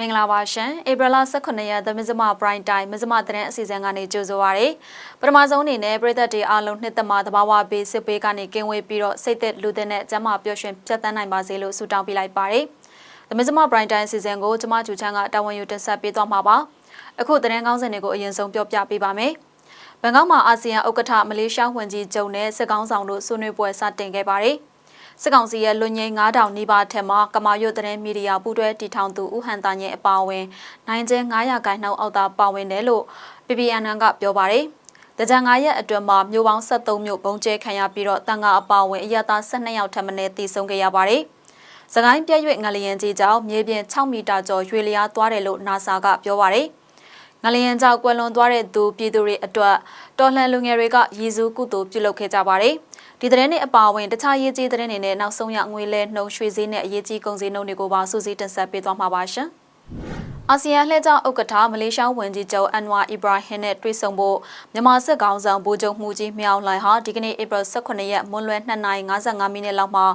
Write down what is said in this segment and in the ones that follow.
မင်္ဂလာပါရှင်ဧပြီလ18ရက်သမဇမပရိုင်တိုင်းမဇမသတင်းအစီအစဉ်ကနေကြိုဆိုပါရစေပထမဆုံးအနေနဲ့ပြည်သက်တွေအားလုံးနှစ်သက်မှာတဘာဝဘေးစစ်ပေးကနေကင်းဝေးပြီးတော့စိတ်သက်လူသက်နဲ့ကျန်းမာပျော်ရွှင်ဖြတ်သန်းနိုင်ပါစေလို့ဆုတောင်းပေးလိုက်ပါတယ်သမဇမပရိုင်တိုင်းအစီအစဉ်ကိုကျမကျူချန်းကတာဝန်ယူတင်ဆက်ပေးသွားမှာပါအခုသတင်းကောင်းစင်တွေကိုအရင်ဆုံးပြောပြပေးပါမယ်ဘန်ကောက်မှာအာဆီယံဥက္ကဋ္ဌမလေးရှားဝန်ကြီးချုပ်နဲ့စစ်ကောင်းဆောင်တို့ဆွေးနွေးပွဲစတင်ခဲ့ပါတယ်။ စစ်ကောင်စီရဲ့လွန်ငင်း9000နီးပါးထက်မှကမာရွတ်တဲ့မီဒီယာပူးတွဲတီထောင်သူဦးဟန်တာညင်အပါအဝင်နိုင်ကျဲ900ခိုင်နှုန်းအောက်သာပါဝင်တယ်လို့ PPNN ကပြောပါတယ်။တကြံ9ရက်အတွင်းမှာမြို့ပေါင်း73မြို့ပုံကျဲခံရပြီးတော့တန်ကအပါအဝင်အရသာ12ယောက်ထပ်မံတည်ဆုံခဲ့ရပါတယ်။စကိုင်းပြည့်ရွေ့ငလျင်ကြီးကြောင့်မြေပြင်6မီတာကျော်ရွေလျားသွားတယ်လို့ NASA ကပြောပါတယ်။ငလျင်ကြောင့်ကွယ်လွန်သွားတဲ့သူပြည်သူတွေအတွက်တော်လှန်လူငယ်တွေကရည်စူးကုသိုလ်ပြုလုပ်ခဲ့ကြပါတယ်။ ဒီသတင်းတွေအပါအဝင်တခြားရေးကြီးသတင်းတွေနဲ့နောက်ဆုံးရငွေလဲနှုံရွှေဈေးနဲ့အရေးကြီးကုန်စည်နှုန်းတွေကိုပါစူးစီးတင်ဆက်ပေးသွားမှာပါရှင်။အာဆီယံလှည့်ကျဥက္ကဋ္ဌမလေးရှားဝန်ကြီးချုပ်အန်ဝါအီဘရာဟင်နဲ့တွေ့ဆုံဖို့မြန်မာစစ်ကောင်ဆောင်ဗိုလ်ချုပ်မှုကြီးမြောင်လှိုင်ဟာဒီကနေ့ဧပြီ18ရက်မွန်းလွဲ2:55မိနစ်လောက်မှာ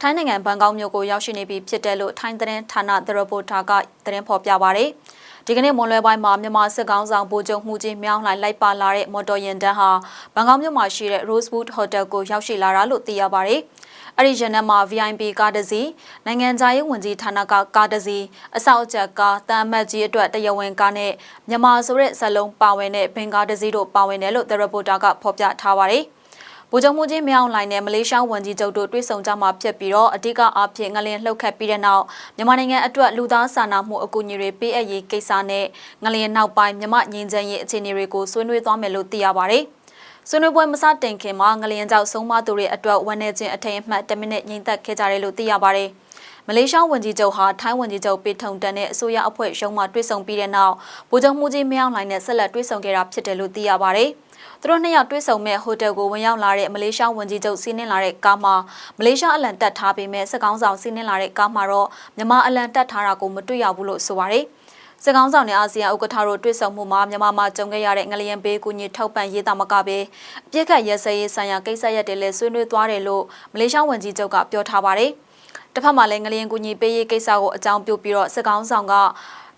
ထိုင်းနိုင်ငံဘန်ကောက်မြို့ကိုရောက်ရှိနေပြီဖြစ်တယ်လို့ထိုင်းသတင်းဌာန The Reporter ကသတင်းဖော်ပြပါရယ်။ ဒီကနေ့မွန်လွဲပိုင်းမှာမြန်မာစစ်ကောင်ဆောင်ဗိုလ်ချုပ်မှုကြီးမြောင်းလှိုင်လိုက်ပါလာတဲ့မော်တော်ယာဉ်တန်းဟာဘန်ကောက်မြို့မှာရှိတဲ့ Rosewood Hotel ကိုရောက်ရှိလာတာလို့သိရပါတယ်။အဲ့ဒီရန်နက်မှာ VIP ကားတစ်စီးနိုင်ငံခြားရေးဝန်ကြီးဌာနကကားတစ်စီးအဆောက်အကျက်ကားတမ်းမတ်ကြီးအတွက်တရားဝင်ကားနဲ့မြန်မာဆိုတဲ့ဇလုံးပါဝင်တဲ့ဘင်ကားတစ်စီးတို့ပါဝင်တယ်လို့ The Reporter ကဖော်ပြထားပါတယ်။ ဗိုလ်ချုပ်မှုကြီးမြောင်လိုင်နဲ့မလေးရှားဝန်ကြီးချုပ်တို့တွေ့ဆုံကြမှာဖြစ်ပြီးတော့အဓိကအားဖြင့်ငလင်လှုပ်ခတ်ပြီးတဲ့နောက်မြန်မာနိုင်ငံအတွက်လူသားစာနာမှုအကူအညီတွေပေးအပ်ရေးကိစ္စနဲ့ငလင်နောက်ပိုင်းမြမငင်းချမ်းရေးအခြေအနေတွေကိုဆွေးနွေးသွားမယ်လို့သိရပါတယ်။ဆွေးနွေးပွဲမစတင်ခင်မှာငလျင်ကြောင့်ဆုံးမသူတွေအတွက်ဝန်내ခြင်းအထိန်အမှတ်10မိနစ်ငြိမ်သက်ခဲ့ကြတယ်လို့သိရပါတယ်။မလေးရှားဝန်ကြီးချုပ်ဟာထိုင်းဝန်ကြီးချုပ်ပေထုံတန်နဲ့အစိုးရအဖွဲ့ရုံးမှတွေ့ဆုံပြီးတဲ့နောက်ဗိုလ်ချုပ်မှုကြီးမြောင်လိုင်နဲ့ဆက်လက်တွေ့ဆုံခဲ့တာဖြစ်တယ်လို့သိရပါတယ်။ သူတို့နှစ်ယောက်တွေ့ဆုံမဲ့ဟိုတယ်ကိုဝင်ရောက်လာတဲ့မလေးရှားဝန်ကြီးချုပ်စီးနင်းလာတဲ့ကားမှာမလေးရှားအလံတက်ထားပေမဲ့စစ်ကောင်းဆောင်စီးနင်းလာတဲ့ကားမှာတော့မြန်မာအလံတက်ထားတာကိုမတွေ့ရဘူးလို့ဆိုပါတယ်။စစ်ကောင်းဆောင်နဲ့အာဆီယံဥက္ကဋ္ဌတို့တွေ့ဆုံမှုမှာမြန်မာမှာကြုံခဲ့ရတဲ့ငလျင်ဘေးကူညီထောက်ပံ့ရေးသားမကပဲအပြစ်ခတ်ရဲစဲရေးဆိုင်ရာကိစ္စရပ်တွေလည်းဆွေးနွေးသွားတယ်လို့မလေးရှားဝန်ကြီးချုပ်ကပြောထားပါတယ်။ တစ်ဖက်မှာလည်းငလျင်ကူညီပေးရေးကိစ္စကိုအကြောင်းပြုပြီးတော့စစ်ကောင်းဆောင်က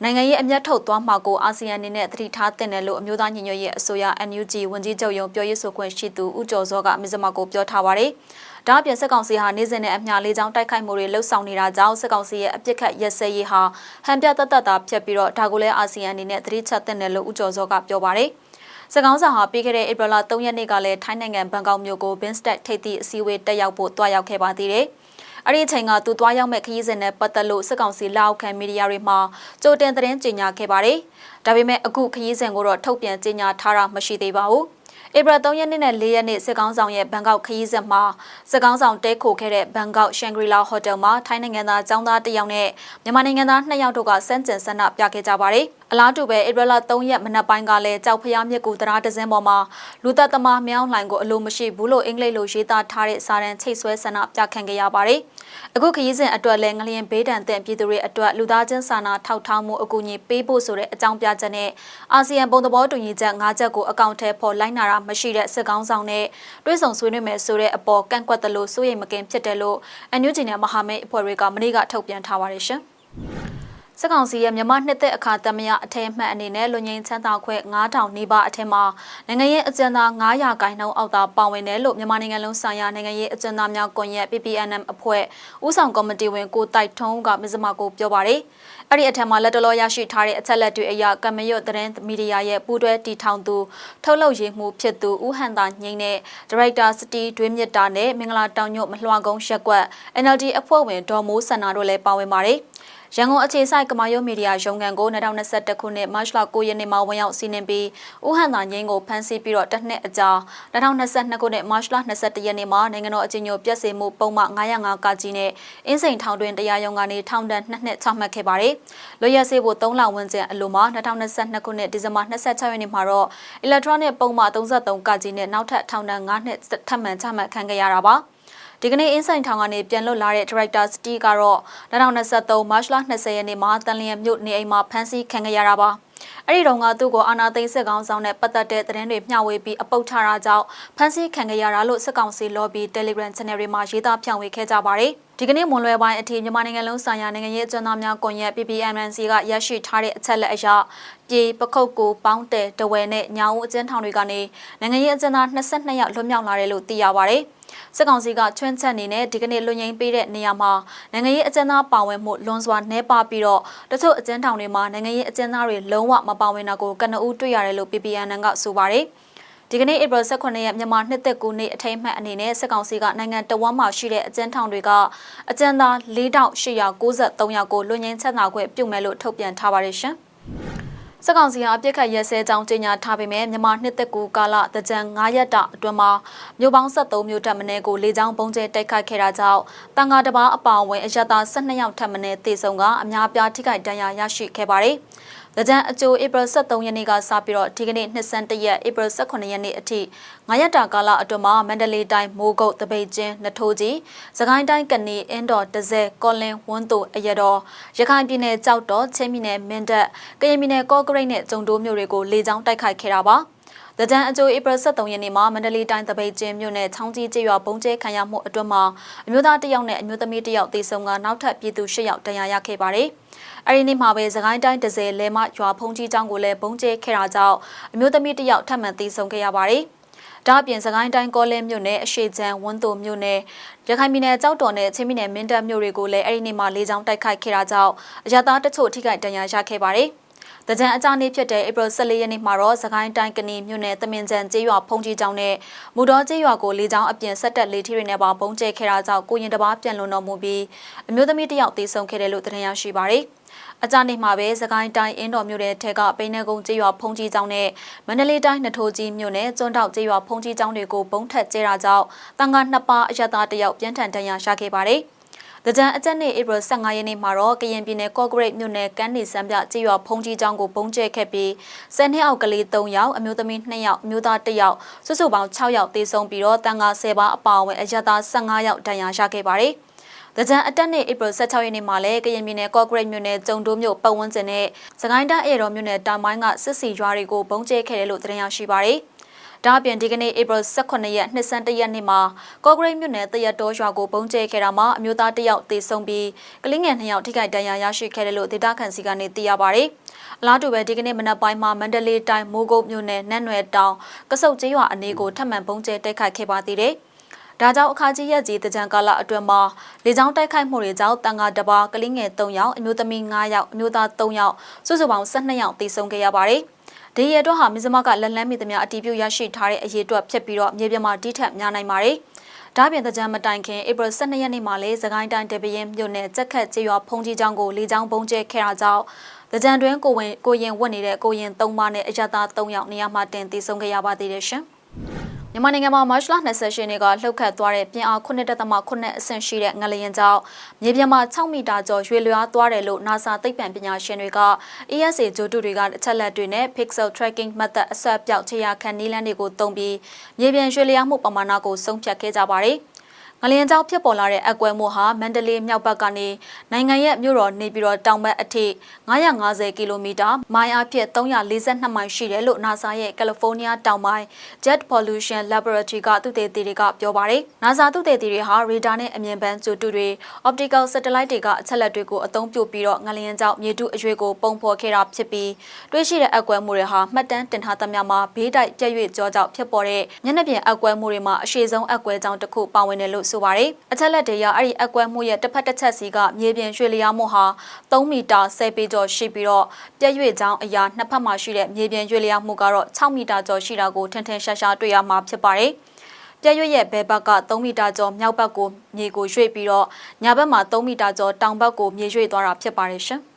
နိုင်ငံရေးအမျက်ထုတ်သွားမှာကိုအာဆီယံအနေနဲ့သတိထားတင်တယ်လို့အမျိုးသားညီညွတ်ရေးအစိုးရ NUG ဝန်ကြီးချုပ်ရုံးပြောရေးဆိုခွင့်ရှိသူဦးကျော်စောကမြစမကိုပြောထားပါတယ်။ဒါအပြင်စစ်ကောင်စီဟာနေ့စဉ်နဲ့အမျှလေးချောင်းတိုက်ခိုက်မှုတွေလှုပ်ဆောင်နေတာကြောင့်စစ်ကောင်စီရဲ့အပြစ်ခတ်ရက်စဲရေးဟာဟန်ပြတတ်တတ်တာဖြစ်ပြီးတော့ဒါကိုလည်းအာဆီယံအနေနဲ့သတိချက်တင်တယ်လို့ဦးကျော်စောကပြောပါတယ်။စကောင်းဆောင်ဟာပြီးခဲ့တဲ့ဧပြီလ3ရက်နေ့ကလည်းထိုင်းနိုင်ငံဘန်ကောက်မြို့ကို Binstat ထိပ်သီးအစည်းအဝေးတက်ရောက်ဖို့တွားရောက်ခဲ့ပါသေးတယ်။ အဲ့ဒီအချိန်ကသူသွားရောက်မဲ့ခရီးစဉ်နဲ့ပတ်သက်လို့စစ်ကောင်စီလက်အောက်ခံမီဒီယာတွေမှာကြိုတင်သတင်းကြေညာခဲ့ပါတယ်။ဒါပေမဲ့အခုခရီးစဉ်ကိုတော့ထုတ်ပြန်ကြေညာထားတာမရှိသေးပါဘူး။ဧပြီ3ရက်နေ့နဲ့4ရက်နေ့စစ်ကောင်းဆောင်ရဲ့ဘန်ကောက်ခရီးစဉ်မှာစစ်ကောင်းဆောင်တဲခိုခဲ့တဲ့ဘန်ကောက်ရှန်ဂရီလာဟိုတယ်မှာထိုင်းနိုင်ငံသားចောင်းသားတစ်ယောက်နဲ့မြန်မာနိုင်ငံသား2ယောက်တို့ကစမ်းကျင်ဆန္ဒပြခဲ့ကြပါတယ်။အလားတူပဲဧပြီလ3ရက်မနက်ပိုင်းကလည်းကြောက်ဖျားမြစ်ကူတရားဒဇင်းပေါ်မှာလူသက်သမားမြောင်းလှိုင်ကိုအလိုမရှိဘူးလို့အင်္ဂလိပ်လိုရေးသားထားတဲ့စာတမ်းချိတ်ဆွဲဆန္ဒပြခံခဲ့ရပါတယ်။အခုခရီးစဉ်အတွက်လည်းငလျင်ဘေးဒဏ်သင့်ပြည်သူတွေအတွက်လူသားချင်းစာနာထောက်ထားမှုအကူအညီပေးဖို့ဆိုတဲ့အကြောင်းပြချက်နဲ့အာဆီယံပုံသဘောတူညီချက်၅ချက်ကိုအကောင့်ထဲပေါ်လိုက်နာတာမရှိတဲ့စစ်ကောင်းဆောင်နဲ့တွဲဆောင်ဆွေးနွေးမယ်ဆိုတဲ့အပေါ်ကန့်ကွက်တယ်လို့စိုးရိမ်မကင်းဖြစ်တယ်လို့အန်ယူဂျီနဲ့မဟာမိတ်အဖွဲ့တွေကမနေ့ကထုတ်ပြန်ထားပါတယ်ရှင်။ စစ်ကောင်စီရဲ့မြန်မာနှစ်သက်အခါသမယအထက်မှတ်အနေနဲ့လူငင်းချမ်းသာခွဲ9000နီးပါးအထက်မှာနိုင်ငံရေးအကျဉ်းသား900ကိုင်နှုန်းအောက်သာပါဝင်တယ်လို့မြန်မာနိုင်ငံလုံးဆိုင်ရာနိုင်ငံရေးအကျဉ်းသားများကွန်ရက် PPNM အဖွဲ့ဦးဆောင်ကော်မတီဝင်ကိုတိုက်ထုံးကမစ္စမကိုပြောပါရယ်အဲ့ဒီအထက်မှာလက်တလောရရှိထားတဲ့အချက်လက်တွေအရကမရွတ်သတင်းမီဒီယာရဲ့ပူးတွဲတီထောင်သူထုတ်လုပ်ရေးမှုဖြစ်သူဦးဟန်တာငိမ့်နဲ့ဒါရိုက်တာစတီဒွေးမြစ်တာနဲ့မင်္ဂလာတောင်ညွတ်မလွှာကုန်းရက်ကွက် NLD အဖွဲ့ဝင်ဒေါ်မိုးစန္နာတို့လည်းပါဝင်ပါတယ်။ ရန်ကုန်အခြေစိုက်ကမာယုမီဒီယာရုံးကန်ကို2021ခုနှစ်မတ်လ9ရက်နေ့မှာဝင်ရောက်စီးနင်းပြီးဦးဟန်သာငင်းကိုဖမ်းဆီးပြီးတော့တစ်နှစ်အကြာ2022ခုနှစ်မတ်လ21ရက်နေ့မှာနိုင်ငံတော်အကြီးအကျယ်ပြည့်စုံမှုပုံမှန်905ကကြီးနဲ့အင်းစိန်ထောင်တွင်တရားရုံးကနေထောင်ဒဏ်2နှစ်ချမှတ်ခဲ့ပါတယ်။လွတ်ရက်စေဖို့3လဝန်းကျင်အလိုမှာ2022ခုနှစ်ဒီဇင်ဘာ26ရက်နေ့မှာတော့ electronic ပုံမှန်33ကကြီးနဲ့နောက်ထပ်ထောင်ဒဏ်9နှစ်ထပ်မံချမှတ်ခံခဲ့ရတာပါ။ ဒီကနေ့အင်းဆိုင်ထောင်ကနေပြန်လွတ်လာတဲ့ Director City ကတော့2023 March 20ရက်နေ့မှာတန်လျင်မြို့နေအိမ်မှာဖမ်းဆီးခံခဲ့ရတာပါ။အဲ့ဒီတော့ကသူ့ကိုအာနာသိန်းစစ်ကောင်ဆောင်နဲ့ပတ်သက်တဲ့သတင်းတွေမျှဝေပြီးအပုတ်ချတာကြောင့်ဖမ်းဆီးခံခဲ့ရတာလို့စစ်ကောင်စီ lobby Telegram channel တွေမှာရေးသားဖြန့်ဝေခဲ့ကြပါတယ်။ဒီကနေ့မွန်လွယ်ပိုင်းအထိမြန်မာနိုင်ငံလုံးဆိုင်ရာနိုင်ငံရေးအကျဉ်းသားများကွန်ရက် PPMNC ကရရှိထားတဲ့အချက်လက်အရပြေပခုတ်ကိုပေါင်းတဲတဝဲနဲ့ညောင်ဦးအကျဉ်းထောင်တွေကနေနိုင်ငံရေးအကျဉ်းသား22ယောက်လွတ်မြောက်လာတယ်လို့သိရပါဗျ။ စစ်ကောင်စီကချွန်းချက်အနေနဲ့ဒီကနေ့လွတ်ငင်းပေးတဲ့နေရာမှာနိုင်ငံရေးအကျဉ်းသားပါဝင်မှုလွန်စွာနှဲပါပြီးတော့တချို့အကျဉ်းထောင်တွေမှာနိုင်ငံရေးအကျဉ်းသားတွေလုံးဝမပါဝင်တာကိုကနဦးတွေ့ရတယ်လို့ PPNN ကဆိုပါတယ်။ဒီကနေ့ဧပြီ18ရက်မြန်မာနှစ်သက်ကူနေ့အထိမ်းအမှတ်အနေနဲ့စစ်ကောင်စီကနိုင်ငံတော်ဝန်မှရှိတဲ့အကျဉ်းထောင်တွေကအကျဉ်းသား4893ယောက်ကိုလွတ်ငင်းချက်နာခွင့်ပြုမယ်လို့ထုတ်ပြန်ထားပါတယ်ရှင်။ စကောင်စီဟာအပြစ်ခတ်ရဲစဲကြောင်းကြေညာထားပေမဲ့မြန်မာနှစ်သက်ကူကာလတကြံ9ရက်တာအတွင်းမှာမြို့ပေါင်း73မြို့ထပ်မင်းကိုလေကြောင်းပုံကျဲတိုက်ခိုက်ခဲ့တာကြောင့်တန်ဃာတပါအပါအဝင်အရတာ12ယောက်ထပ်မင်းတေဆုံးကအများပြားထိခိုက်ဒဏ်ရာရရှိခဲ့ပါတယ်။။ ကြံအကျိုးဧပြီ23ရက်နေ့ကစပြီးတော့ဒီကနေ့နှစ်ဆန်းတရက်ဧပြီ18ရက်နေ့အထိ9ရက်တာကာလအတွင်းမှာမန္တလေးတိုင်းမိုးကုတ်တပိတ်ကျင်းနထိုးကြီးစကိုင်းတိုင်းကနေအင်းတော်တဇဲကောလင်းဝန်းတိုအရတော်ရခိုင်ပြည်နယ်ကြောက်တော်ချင်းပြည်နယ်မင်းတပ်ကရင်ပြည်နယ်ကော့ကရိတ်နဲ့ကျုံတိုးမြို့တွေကိုလေကြောင်းတိုက်ခိုက်ခဲ့တာပါ။။ တကြံအကျိုးဧပြီ23ရက်နေ့မှာမန္တလေးတိုင်းတပိတ်ကျင်းမြို့နယ်ချောင်းကြီးကျေးရွာဘုံကျဲခံရမှုအတွင်းမှာအမျိုးသားတစ်ယောက်နဲ့အမျိုးသမီးတစ်ယောက်သေဆုံးကနောက်ထပ်ပြည်သူ၈ယောက်ဒဏ်ရာရခဲ့ပါတယ်။အဲဒီနေ့မှာပဲသခိုင်းတိုင်းဒဇယ်လဲမရွာဖုံကြီးကျောင်းကိုလည်းဘုံကျဲခဲ့တာကြောင့်အမျိုးသမီးတစ်ယောက်ထပ်မံသေဆုံးခဲ့ရပါတယ်။ဒါအပြင်စကိုင်းတိုင်းကောလင်းမြို့နယ်အရှိချမ်းဝန်းတိုမြို့နယ်ရခိုင်ပြည်နယ်ကြောက်တော်နဲ့ချင်းပြည်နယ်မင်းတပ်မြို့တွေကိုလည်းအဲ့ဒီနေ့မှာလေကြောင်းတိုက်ခိုက်ခဲ့တာကြောင့်အရသာတချို့ထိခိုက်ဒဏ်ရာရခဲ့ပါတယ်။ တကြံအကြနေ့ဖြစ်တဲ့ဧပြီ14ရက်နေ့မှာတော့စကိုင်းတိုင်းကနီမြို့နယ်တမင်ကျန်ကျေးရွာဖုန်ကြီးကျောင်းနဲ့မူတော်ကျေးရွာကိုလေကြောင်းအပြင်ဆက်တက်လေထီတွေနဲ့ပါပုံကျဲခဲ့တာကြောင့်ကိုရင်တပါးပြန်လွန်တော်မူပြီးအမျိုးသမီးတစ်ယောက်သေဆုံးခဲ့တယ်လို့သတင်းရရှိပါရယ်အကြနေ့မှာပဲစကိုင်းတိုင်းအင်းတော်မြို့နယ်ထဲကပိန်းနေကုန်းကျေးရွာဖုန်ကြီးကျောင်းနဲ့မန္တလေးတိုင်းနထိုးကြီးမြို့နယ်ကျွန်းတောက်ကျေးရွာဖုန်ကြီးကျောင်းတွေကိုပုံထက်ကျဲတာကြောင့်တန်ခါနှစ်ပါးအရသာတယောက်ပြန်ထန်ဒဏ်ရာရခဲ့ပါတယ်။။ ကြံအကြက်နေ့ဧပြီ15ရက်နေ့မှာတော့ကရင်ပြည်နယ်ကော့ဂရိတ်မြို့နယ်ကမ်းနေစမ်းပြကြေးရွာဖုံးကြီးကျောင်းကိုပုံကျဲခဲ့ပြီးဆယ်နှစ်အောက်ကလေး3ယောက်အမျိုးသမီး2ယောက်အမျိုးသား1ယောက်စုစုပေါင်း6ယောက်သေဆုံးပြီးတော့တန်ခါ10ပါးအပါအဝင်အရသာ15ယောက်ဒဏ်ရာရခဲ့ပါတယ်။တကြံအတက်နေ့ဧပြီ16ရက်နေ့မှာလည်းကရင်ပြည်နယ်ကော့ဂရိတ်မြို့နယ်ကျုံတိုးမြို့ပတ်ဝန်းကျင်နဲ့စကိုင်းတိုင်းအေရော်မြို့နယ်တာမိုင်းကစစ်စီရွာတွေကိုပုံကျဲခဲ့တယ်လို့သတင်းရရှိပါရယ်။ ဒါအပြင်ဒီကနေ့ဧပြီ18ရက်နှစ်ဆန်းတရက်နေ့မှာကော့ဂရိတ်မြို့နယ်တရက်တော်ရွာကိုပုံကျဲခဲ့တာမှာအမျိုးသားတစ်ယောက်သေဆုံးပြီးကလေးငယ်နှစ်ယောက်ထိခိုက်ဒဏ်ရာရရှိခဲ့တယ်လို့ဒေသခံစီကနေသိရပါဗျ။အလားတူပဲဒီကနေ့မနက်ပိုင်းမှာမန္တလေးတိုင်းမိုးကုတ်မြို့နယ်နတ်နွယ်တောင်ကစုတ်ကျေးရွာအနီးကိုထပ်မံပုံကျဲတိုက်ခိုက်ခဲ့ပါသေးတယ်။ဒါကြောင့်အခါကြီးရက်ကြီးတကြံကာလအတွင်းမှာလေကြောင်းတိုက်ခိုက်မှုတွေကြောင့်တန်ဃာတပါကလေးငယ်3ယောက်အမျိုးသမီး9ယောက်အမျိုးသား3ယောက်စုစုပေါင်း12ယောက်သေဆုံးခဲ့ရပါတယ်။ ဒီရဲတော့ဟာမြစမကလက်လန်းမိသမျှအတီးပြုတ်ရရှိထားတဲ့အရေးအတွက်ဖြစ်ပြီးတော့မြေပြင်မှာတီးထက်များနိုင်ပါတယ်။ဒါပြင်တကြံမတိုင်ခင်ဧပြီ12ရက်နေ့မှာလေစကိုင်းတိုင်းတပင်းမြို့နယ်ကြက်ခတ်ကျေးရွာဖုန်ကြီးကျောင်းကိုလေကြောင်းပုံကျဲခဲ့တာကြောင့်တကြံတွင်ကိုဝင်ကိုရင်ဝတ်နေတဲ့ကိုရင်၃ပါးနဲ့အရသာ၃ယောက်နေရာမှာတင်တည်ဆုံခဲ့ရပါသေးတယ်ရှင်။ မြန်မာနိုင်ငံမှာမတ်လ28ရက်နေ့ကလှုပ်ခတ်သွားတဲ့ပြင်အား9.8အဆင့်ရှိတဲ့ငလျင်ကြောင့်မြေပြင်မှာ6မီတာကျော်ရွေလျားသွားတယ်လို့ NASA သိပ္ပံပညာရှင်တွေက ESA ဂျိုတုတွေကအချက်လက်တွေနဲ့ Pixel Tracking Method အဆက်ပြောက်ခြေရာခံနည်းလမ်းတွေကိုသုံးပြီးမြေပြင်ရွေလျားမှုပမာဏကိုဆုံးဖြတ်ခဲ့ကြပါတယ်။ ငလျင်ကြောင့်ဖြစ်ပေါ်လာတဲ့အကွဲမှုဟာမန္တလေးမြောက်ဘက်ကနေနိုင်ငံရဲ့မြို့တော်နေပြည်တော်တောင်ဘက်အထိ950ကီလိုမီတာမိုင်အဖြစ်342မိုင်ရှိတယ်လို့ NASA ရဲ့ကယ်လီဖိုးနီးယားတောင်ပိုင်း Jet Pollution Laboratory ကသုတေသီတွေကပြောပါတယ်။ NASA သုတေသီတွေဟာရေဒါနဲ့အမြင်ပန်းကြိုတုတွေ optical satellite တွေကအချက်လက်တွေကိုအသုံးပြုပြီးတော့ငလျင်ကြောင့်မြေထုအရွေးကိုပုံဖော်ခဲ့တာဖြစ်ပြီးတွေးရှိတဲ့အကွဲမှုတွေဟာမှတ်တမ်းတင်ထားသမျှမှာဘေးတိုက်ပြည့်၍ကြောကြောင့်ဖြစ်ပေါ်တဲ့မျက်နှာပြင်အကွဲမှုတွေမှာအရှိဆုံးအကွဲကြောင့်တစ်ခုပါဝင်တယ်လို့ဆိုပါတယ်။အချက်လက်တွေရအဲ့ဒီအကွဲမှုရဲ့တစ်ဖက်တစ်ချက်စီကမြေပြင်ရွှေလျားမှုဟာ3မီတာ10ပေကျော်ရှိပြီးတော့ပြည့်ရွေ့ကြောင်းအရာနှစ်ဖက်မှာရှိတဲ့မြေပြင်ရွှေလျားမှုကတော့6မီတာကျော်ရှိတာကိုထင်ထင်ရှားရှားတွေ့ရမှာဖြစ်ပါတယ်။ပြည့်ရွေ့ရဲ့ဘဲဘက်က3မီတာကျော်မြောက်ဘက်ကိုမြေကိုရွှေ့ပြီးတော့ညာဘက်မှာ3မီတာကျော်တောင်ဘက်ကိုမြေရွှေ့သွားတာဖြစ်ပါတယ်ရှင်။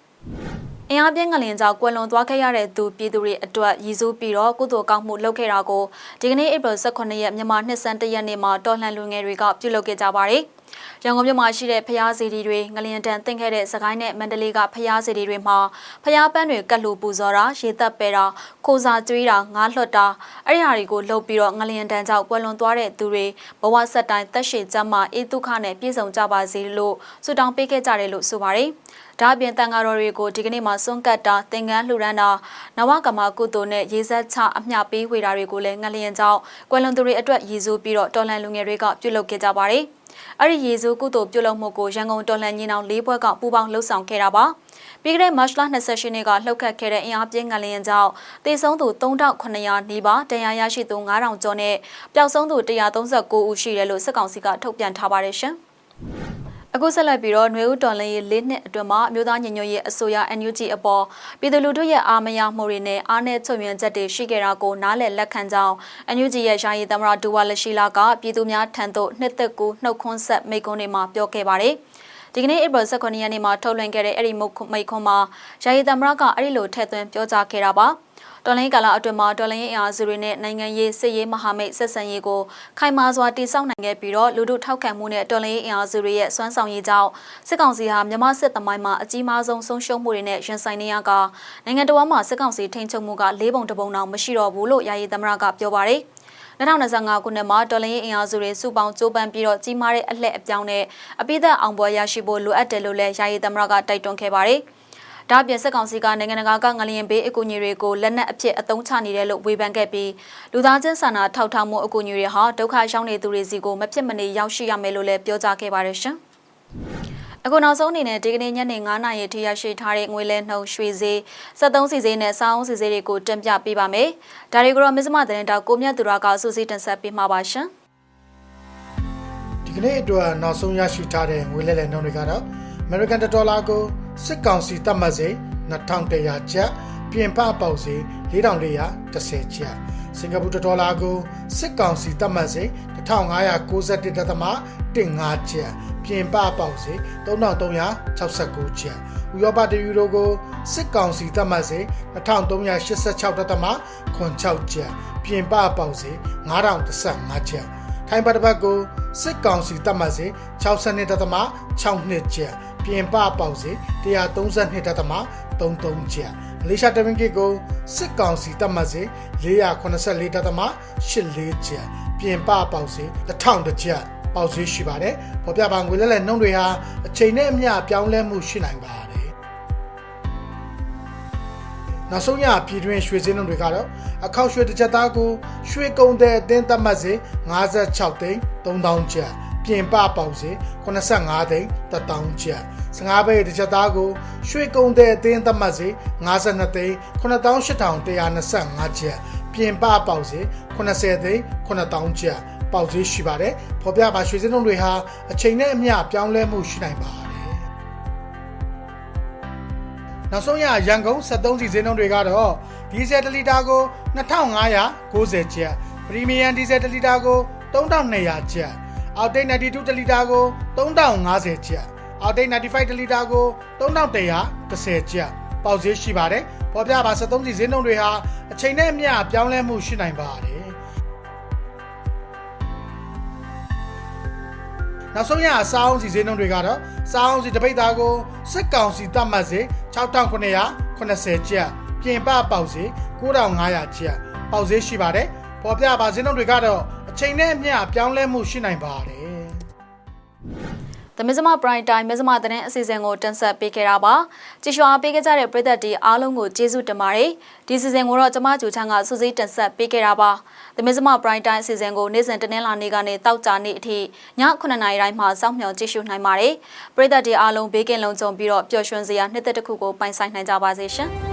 အင်အားပြင်းငလင်ကြောင့်ကွယ်လွန်သွားခဲ့ရတဲ့သူပြည်သူတွေအတွက်ရည်စူးပြီးတော့ကုသိုလ်ကောင်းမှုလုပ်ခဲ့တာကိုဒီကနေ့ဧပြီ18ရက်မြန်မာနှစ်စန်းတရက်နေ့မှာတော်လှန်လူငယ်တွေကပြုလုပ်ခဲ့ကြပါတယ်။ရန်ကုန်မြို့မှာရှိတဲ့ဖျားစီတီတွေငလျင်တန်တင်ခဲ့တဲ့စကိုင်းနဲ့မန္တလေးကဖျားစီတီတွေမှာဖျားပန်းတွေကတ်လူပူဇော်တာရေသက်ပဲတာခိုစာကျွေးတာငားလွှတ်တာအဲ့ဒီဟာတွေကိုလှုပ်ပြီးတော့ငလျင်တန်ကြောင့်ကွယ်လွန်သွားတဲ့သူတွေဘဝဆက်တိုင်းသက်ရှိကျမ်းမာအေးဒုက္ခနဲ့ပြည့်စုံကြပါစေလို့ဆုတောင်းပေးခဲ့ကြတယ်လို့ဆိုပါတယ်။ ဒါ့အပြင်တန်ဃာတော်တွေကိုဒီကနေ့မှာစွန့်ကတ်တာသင်္ကန်းလှူဒန်းတာနဝကမာကုသိုလ်နဲ့ရေဆက်ချအမျှပေးဝေတာတွေကိုလည်းငလျင်ကြောင့်ကွယ်လွန်သူတွေအတွက်ရည်စူးပြီးတော့တော်လန်လူငယ်တွေကပြုလုပ်ခဲ့ကြပါတယ်။အဲ့ဒီရေစုကုသိုလ်ပြုလုပ်မှုကိုရန်ကုန်တော်လှန်ရေးနောင်၄ဘွဲကပူးပေါင်းလှုပ်ဆောင်ခဲ့တာပါပြီးခဲ့တဲ့မတ်လ28ရက်နေ့ကလှုပ်ခတ်ခဲ့တဲ့အင်အားပြင်းငလျင်ကြောင့်တေဆုံးသူ3900နီးပါးတရားရရှိသူ9000ကျော်နဲ့ပျောက်ဆုံးသူ139ဦးရှိတယ်လို့စစ်ကောင်စီကထုတ်ပြန်ထားပါတယ်ရှင် အခုဆက်လက်ပြီးတော့ຫນွေဦးတော်လင်းရေး၄နှစ်အတွင်းမှာအမျိုးသားညီညွတ်ရေးအစိုးရ NUG အပေါ်ပြည်သူလူထုရဲ့အာမရမှုတွေနဲ့အားနည်းချုပ်မြင်ချက်တွေရှိခဲ့တာကိုနားလည်လက်ခံကြောင်း NUG ရဲ့ယာယီသမရဒူဝါလရှိလာကပြည်သူများထံသို့နှစ်သက်ကူနှုတ်ခွန်းဆက်မိန့်ခွန်းတွေမှာပြောခဲ့ပါတယ်။ဒီကနေ့ဧပြီ18ရက်နေ့မှာထုတ်လွှင့်ခဲ့တဲ့အဲ့ဒီမိန့်ခွန်းမှာယာယီသမရကအဲ့ဒီလိုထည့်သွင်းပြောကြားခဲ့တာပါ။ တော်လိုင်းကာလအတွင်းမှာတော်လိုင်းရေးအင်အားစုတွေနဲ့နိုင်ငံရေးစစ်ရေးမဟာမိတ်ဆက်ဆံရေးကိုခိုင်မာစွာတည်ဆောက်နိုင်ခဲ့ပြီးတော့လူထုထောက်ခံမှုနဲ့တော်လိုင်းရေးအင်အားစုတွေရဲ့စွမ်းဆောင်ရည်ကြောင့်စစ်ကောင်စီဟာမြန်မာစစ်သမိုင်းမှာအကြီးမားဆုံးဆုံးရှုံးမှုတွေနဲ့ရင်ဆိုင်နေရကနိုင်ငံတော်မှာစစ်ကောင်စီထိန်းချုပ်မှုကလေးပုံတစ်ပုံတောင်မရှိတော့ဘူးလို့ယာယီသမရကပြောပါတယ်2025ခုနှစ်မှာဒေါ်လာရင်းအင်အားစုတွေစုပေါင်းကြိုးပမ်းပြီးတော့ကြီးမားတဲ့အလှည့်အပြောင်းနဲ့အပိသက်အောင်ပွဲရရှိဖို့လိုအပ်တယ်လို့လည်းယာယီသမရကတိုက်တွန်းခဲ့ပါတယ်။ ဒါ့အပြင်စစ်ကောင်စီကနိုင်ငံတကာကငလျင်ဘေးအကူအညီတွေကိုလက်နက်အဖြစ်အသုံးချနေတယ်လို့ဝေဖန်ခဲ့ပြီးလူသားချင်းစာနာထောက်ထားမှုအကူအညီတွေဟာဒုက္ခရောက်နေသူတွေစီကိုမဖြစ်မနေရောက်ရှိရမယ်လို့လည်းပြောကြားခဲ့ပါတယ်ရှင်။အခုနောက်ဆုံးအနေနဲ့ဒီကနေ့ညနေ9:00နာရီထိရရှိထားတဲ့ငွေလဲနှုန်းရွှေဈေး73စီဈေးနဲ့စောင်းစီဈေးတွေကိုတင်ပြပေးပါမယ်။ဒါတွေကိုတော့မစ္စမသတင်းတောက်ကိုမြတ်သူရကစူးစီးတင်ဆက်ပေးမှာပါရှင်။ဒီကနေ့အတွက်နောက်ဆုံးရရှိထားတဲ့ငွေလဲလဲနှုန်းတွေကတော့ American Dollar ကို စစ်ကောင်စီတပ်မှတ်စေ2100ကျပ်ပြင်ပပေါက်စေ4410ကျပ်စင်ကာပူဒေါ်လာကိုစစ်ကောင်စီတပ်မှတ်စေ1591ဒသမ15ကျပ်ပြင်ပပေါက်စေ3369ကျပ်ဥရောပတယူရိုကိုစစ်ကောင်စီတပ်မှတ်စေ2386ဒသမ96ကျပ်ပြင်ပပေါက်စေ9015ကျပ်ထိုင်းပတ်ပတ်ကိုစစ်ကောင်စီတပ်မှတ်စေ62ဒသမ62ကျပ် ပြင်ပပေါက်စေ132ဒသမ33ကျပ်မလေးရှားတမင်ကစ်ကိုစစ်ကောင်စီတပ်မှတ်စေ484ဒသမ84ကျပ်ပြင်ပပေါက်စေ1000ကျပ်ပေါက်ဈေးရှိပါတယ်။ပေါ်ပြပါငွေလဲလဲနှုံးတွေဟာအချိန်နဲ့အမျှပြောင်းလဲမှုရှိနိုင်ပါတယ်။နောက်ဆုံးရပြည်တွင်းရွှေစင်းနှုံးတွေကတော့အခောက်ရွှေတစ်ချက်သားကိုရွှေကုံတဲ့အသင်းသတ်မှတ်စေ56သိန်း3000ကျပ် ပြင်ပပေါက်စေ85သိန်း1000ကျပ်15ဘဲတစ်ချက်သားကိုရွှေကုံတဲ့အသင်းသတ်မှတ်စေ52သိန်း98,125ကျပ်ပြင်ပပေါက်စေ80သိန်း9000ကျပ်ပေါက်ဈေးရှိပါတယ်။ဖော်ပြပါရွှေစင်းလုံးတွေဟာအချိန်နဲ့အမျှပြောင်းလဲမှုရှိနိုင်ပါတယ်။နောက်ဆုံးရရန်ကုန်73စီစင်းလုံးတွေကတော့ဒီဇယ်1လီတာကို2590ကျပ်ပရီမီယံဒီဇယ်1လီတာကို3200ကျပ် အောက်တိတ်92တလီတာကို3050ကျပ်အောက်တိတ်95တလီတာကို3110ကျပ်ပေါက်ဈေးရှိပါတယ်ပေါ်ပြပါ73စီဈေးနှုန်းတွေဟာအချိန်နဲ့အမျှပြောင်းလဲမှုရှိနိုင်ပါတယ်နောက်ဆုံးရအစားအောင်စီဈေးနှုန်းတွေကတော့စားအောင်စီတပိတ်သားကိုစစ်ကောင်စီတတ်မှတ်စေ6980ကျပ်ပြင်ပပေါက်စေ9500ကျပ်ပေါက်ဈေးရှိပါတယ်ပေါ်ပြပါဈေးနှုန်းတွေကတော့အ ချိန်နဲ့အမျှပြောင်းလဲမှုရှိနိုင်ပါတယ်သမဇမပရိုင်တိုင်းမဇမတဲ့တဲ့အစီအစဉ်ကိုတင်ဆက်ပေးခဲ့တာပါကြည်ရွှာပေးခဲ့ကြတဲ့ပရိသတ်တွေအားလုံးကိုကျေးဇူးတင်ပါတယ်ဒီစီစဉ်ကိုတော့ကျမဂျူချန်းကစူးစီးတင်ဆက်ပေးခဲ့တာပါသမဇမပရိုင်တိုင်းအစီအစဉ်ကိုနေ့စဉ်တနင်္လာနေ့ကနေတောက်ကြနေ့အထိည9:00နာရီတိုင်းမှာစောင့်မျှော်ကြည့်ရှုနိုင်ပါတယ်ပရိသတ်တွေအားလုံးဘေးကင်းလုံခြုံပြီးတော့ပျော်ရွှင်စရာနှစ်သက်တစ်ခုကိုပိုင်ဆိုင်နိုင်ကြပါစေရှင်